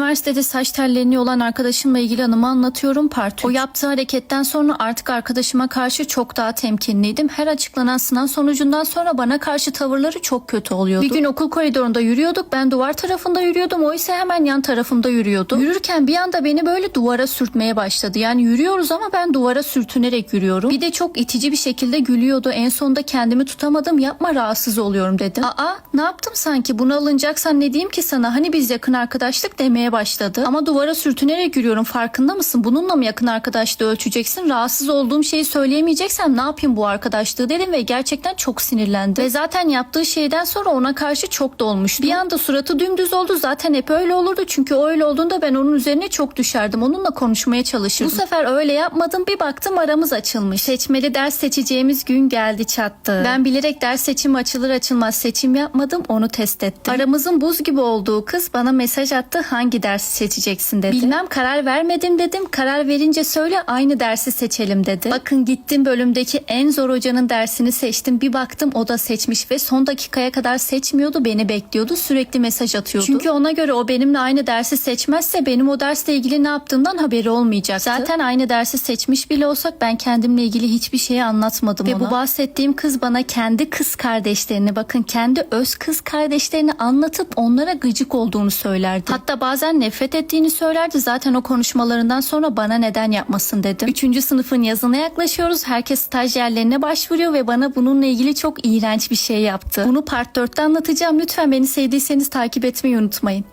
Üniversitede saç tellerini olan arkadaşımla ilgili anımı anlatıyorum part. O yaptığı hareketten sonra artık arkadaşıma karşı çok daha temkinliydim. Her açıklanan sınav sonucundan sonra bana karşı tavırları çok kötü oluyordu. Bir gün okul koridorunda yürüyorduk. Ben duvar tarafında yürüyordum. O ise hemen yan tarafımda yürüyordu. Yürürken bir anda beni böyle duvara sürtmeye başladı. Yani yürüyoruz ama ben duvara sürtünerek yürüyorum. Bir de çok itici bir şekilde gülüyordu. En sonunda kendimi tutamadım. Yapma rahatsız oluyorum dedim. Aa ne yaptım sanki? Bunu alınacaksan ne diyeyim ki sana? Hani biz yakın arkadaşlık demeye başladı. Ama duvara sürtünerek yürüyorum. Farkında mısın? Bununla mı yakın arkadaşlığı ölçeceksin? Rahatsız olduğum şeyi söyleyemeyeceksem ne yapayım bu arkadaşlığı dedim ve gerçekten çok sinirlendi. Ve zaten yaptığı şeyden sonra ona karşı çok dolmuştu. Bir anda suratı dümdüz oldu. Zaten hep öyle olurdu. Çünkü öyle olduğunda ben onun üzerine çok düşerdim. Onunla konuşmaya çalışırdım. Bu sefer öyle yapmadım. Bir baktım aramız açılmış. Seçmeli ders seçeceğimiz gün geldi çattı. Ben bilerek ders seçimi açılır açılmaz seçim yapmadım. Onu test ettim. Aramızın buz gibi olduğu kız bana mesaj attı. Hangi dersi seçeceksin dedi. Bilmem karar vermedim dedim. Karar verince söyle aynı dersi seçelim dedi. Bakın gittim bölümdeki en zor hocanın dersini seçtim. Bir baktım o da seçmiş ve son dakikaya kadar seçmiyordu. Beni bekliyordu. Sürekli mesaj atıyordu. Çünkü ona göre o benimle aynı dersi seçmezse benim o dersle ilgili ne yaptığımdan haberi olmayacaktı. Zaten aynı dersi seçmiş bile olsak ben kendimle ilgili hiçbir şeyi anlatmadım ve ona. Ve bu bahsettiğim kız bana kendi kız kardeşlerini bakın kendi öz kız kardeşlerini anlatıp onlara gıcık olduğunu söylerdi. Hatta bazen nefret ettiğini söylerdi. Zaten o konuşmalarından sonra bana neden yapmasın dedim. Üçüncü sınıfın yazına yaklaşıyoruz. Herkes stajyerlerine başvuruyor ve bana bununla ilgili çok iğrenç bir şey yaptı. Bunu part 4'te anlatacağım. Lütfen beni sevdiyseniz takip etmeyi unutmayın.